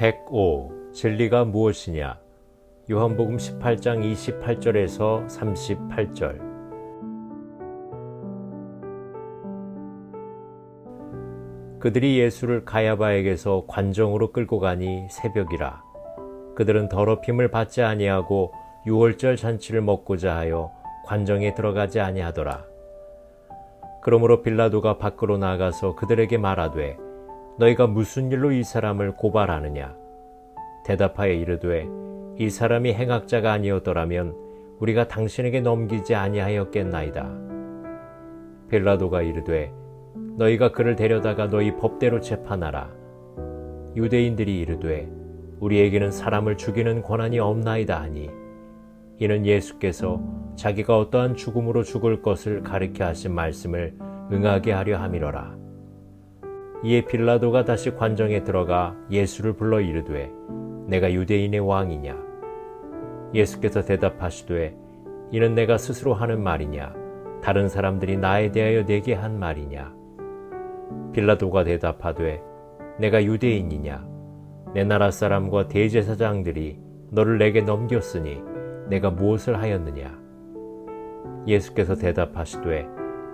105. 진리가 무엇이냐? 요한복음 18장 28절에서 38절. 그들이 예수를 가야바에게서 관정으로 끌고 가니 새벽이라. 그들은 더럽힘을 받지 아니하고 유월절 잔치를 먹고자 하여 관정에 들어가지 아니하더라. 그러므로 빌라도가 밖으로 나가서 그들에게 말하되 너희가 무슨 일로 이 사람을 고발하느냐? 대답하여 이르되 이 사람이 행악자가 아니었더라면 우리가 당신에게 넘기지 아니하였겠나이다. 빌라도가 이르되 너희가 그를 데려다가 너희 법대로 재판하라. 유대인들이 이르되 우리에게는 사람을 죽이는 권한이 없나이다 하니 이는 예수께서 자기가 어떠한 죽음으로 죽을 것을 가르켜 하신 말씀을 응하게 하려 함이로라. 이에 빌라도가 다시 관정에 들어가 예수를 불러 이르되 내가 유대인의 왕이냐? 예수께서 대답하시되 이는 내가 스스로 하는 말이냐? 다른 사람들이 나에 대하여 내게 한 말이냐? 빌라도가 대답하되 내가 유대인이냐? 내 나라 사람과 대제사장들이 너를 내게 넘겼으니 내가 무엇을 하였느냐? 예수께서 대답하시되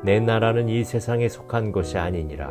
내 나라는 이 세상에 속한 것이 아니니라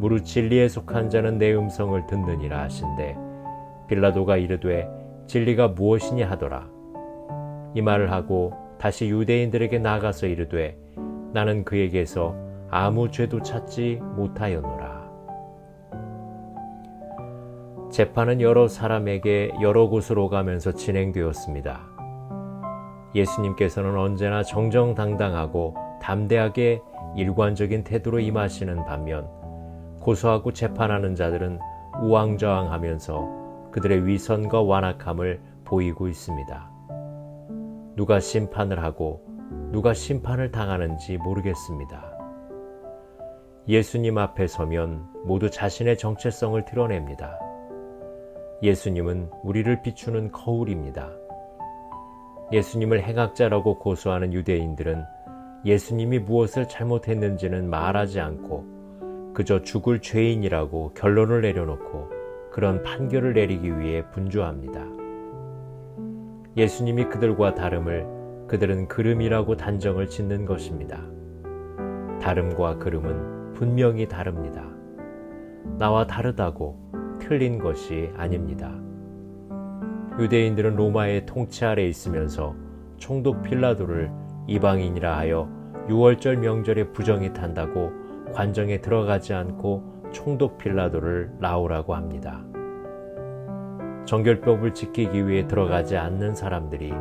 무릇 진리에 속한 자는 내 음성을 듣느니라 하신대. 빌라도가 이르되 진리가 무엇이냐 하더라? 이 말을 하고 다시 유대인들에게 나가서 이르되 나는 그에게서 아무 죄도 찾지 못하였노라. 재판은 여러 사람에게 여러 곳으로 가면서 진행되었습니다. 예수님께서는 언제나 정정당당하고 담대하게 일관적인 태도로 임하시는 반면 고소하고 재판하는 자들은 우왕좌왕하면서 그들의 위선과 완악함을 보이고 있습니다. 누가 심판을 하고 누가 심판을 당하는지 모르겠습니다. 예수님 앞에 서면 모두 자신의 정체성을 드러냅니다. 예수님은 우리를 비추는 거울입니다. 예수님을 행악자라고 고소하는 유대인들은 예수님이 무엇을 잘못했는지는 말하지 않고 그저 죽을 죄인이라고 결론을 내려놓고 그런 판결을 내리기 위해 분주합니다. 예수님이 그들과 다름을 그들은 그름이라고 단정을 짓는 것입니다. 다름과 그름은 분명히 다릅니다. 나와 다르다고 틀린 것이 아닙니다. 유대인들은 로마의 통치 아래 있으면서 총독 필라도를 이방인이라 하여 유월절 명절에 부정이 탄다고 관정에 들어가지 않고 총독 필라도를 나오라고 합니다. 정결법을 지키기 위해 들어가지 않는 사람들이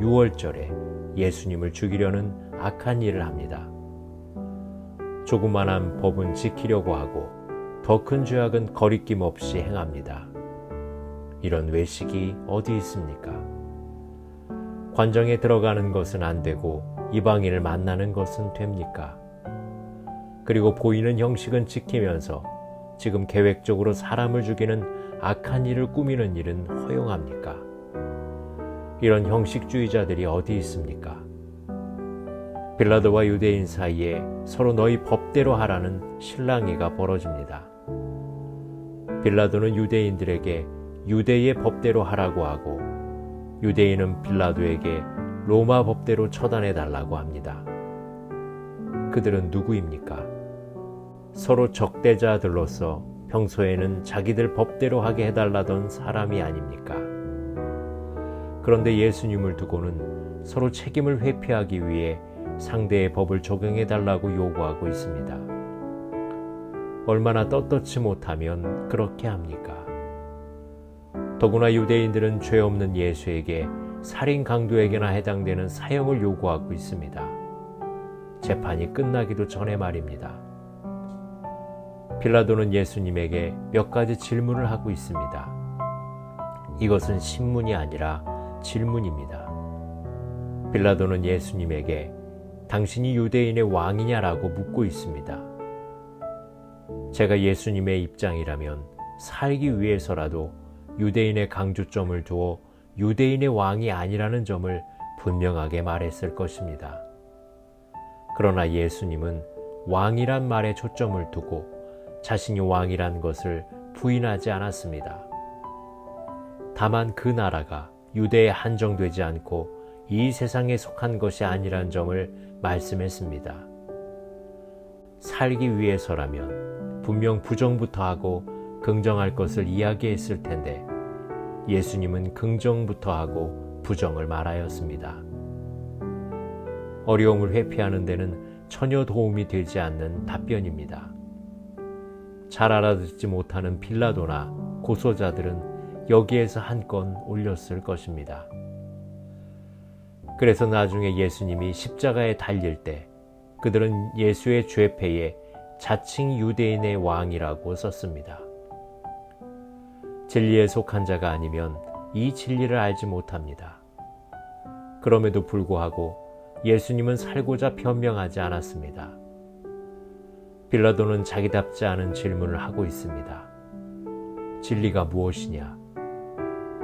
6월절에 예수님을 죽이려는 악한 일을 합니다. 조그만한 법은 지키려고 하고 더 큰 죄악은 거리낌 없이 행합니다. 이런 외식이 어디 있습니까? 관정에 들어가는 것은 안 되고 이방인을 만나는 것은 됩니까? 그리고 보이는 형식은 지키면서 지금 계획적으로 사람을 죽이는 악한 일을 꾸미는 일은 허용합니까? 이런 형식주의자들이 어디 있습니까? 빌라도와 유대인 사이에 서로 너희 법대로 하라는 신랑이가 벌어집니다. 빌라도는 유대인들에게 유대의 법대로 하라고 하고 유대인은 빌라도에게 로마 법대로 처단해 달라고 합니다. 그들은 누구입니까? 서로 적대자들로서 평소에는 자기들 법대로 하게 해달라던 사람이 아닙니까? 그런데 예수님을 두고는 서로 책임을 회피하기 위해 상대의 법을 적용해 달라고 요구하고 있습니다. 얼마나 떳떳지 못하면 그렇게 합니까? 더구나 유대인들은 죄 없는 예수에게 살인 강도에게나 해당되는 사형을 요구하고 있습니다. 재판이 끝나기도 전에 말입니다. 빌라도는 예수님에게 몇 가지 질문을 하고 있습니다. 이것은 신문이 아니라 질문입니다. 빌라도는 예수님에게 당신이 유대인의 왕이냐라고 묻고 있습니다. 제가 예수님의 입장이라면 살기 위해서라도 유대인의 강조점을 두어 유대인의 왕이 아니라는 점을 분명하게 말했을 것입니다. 그러나 예수님은 왕이란 말에 초점을 두고 자신이 왕이란 것을 부인하지 않았습니다. 다만 그 나라가 유대에 한정되지 않고 이 세상에 속한 것이 아니란 점을 말씀했습니다. 살기 위해서라면 분명 부정부터 하고 긍정할 것을 이야기했을 텐데 예수님은 긍정부터 하고 부정을 말하였습니다. 어려움을 회피하는 데는 전혀 도움이 되지 않는 답변입니다. 잘 알아듣지 못하는 빌라도나 고소자들은 여기에서 한 건 올렸을 것입니다. 그래서 나중에 예수님이 십자가에 달릴 때 그들은 예수의 죄패에 자칭 유대인의 왕이라고 썼습니다. 진리에 속한 자가 아니면 이 진리를 알지 못합니다. 그럼에도 불구하고 예수님은 살고자 변명하지 않았습니다. 빌라도는 자기답지 않은 질문을 하고 있습니다. 진리가 무엇이냐?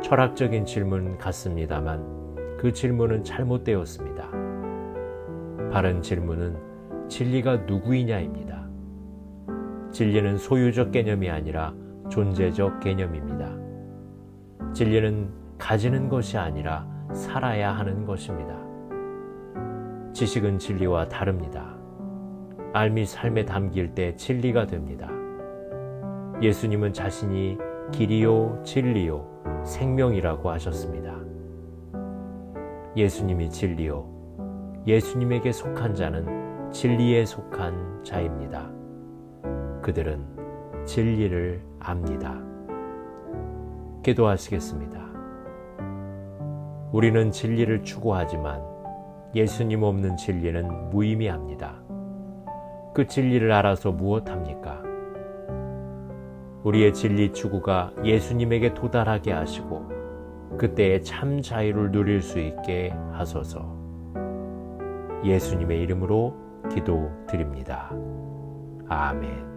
철학적인 질문 같습니다만 그 질문은 잘못되었습니다. 바른 질문은 진리가 누구이냐입니다. 진리는 소유적 개념이 아니라 존재적 개념입니다. 진리는 가지는 것이 아니라 살아야 하는 것입니다. 지식은 진리와 다릅니다. 알미 삶에 담길 때 진리가 됩니다. 예수님은 자신이 길이요, 진리요, 생명이라고 하셨습니다. 예수님이 진리요, 예수님에게 속한 자는 진리에 속한 자입니다. 그들은 진리를 압니다. 기도하시겠습니다. 우리는 진리를 추구하지만 예수님 없는 진리는 무의미합니다. 그 진리를 알아서 무엇합니까? 우리의 진리 추구가 예수님에게 도달하게 하시고 그때의 참 자유를 누릴 수 있게 하소서. 예수님의 이름으로 기도드립니다. 아멘.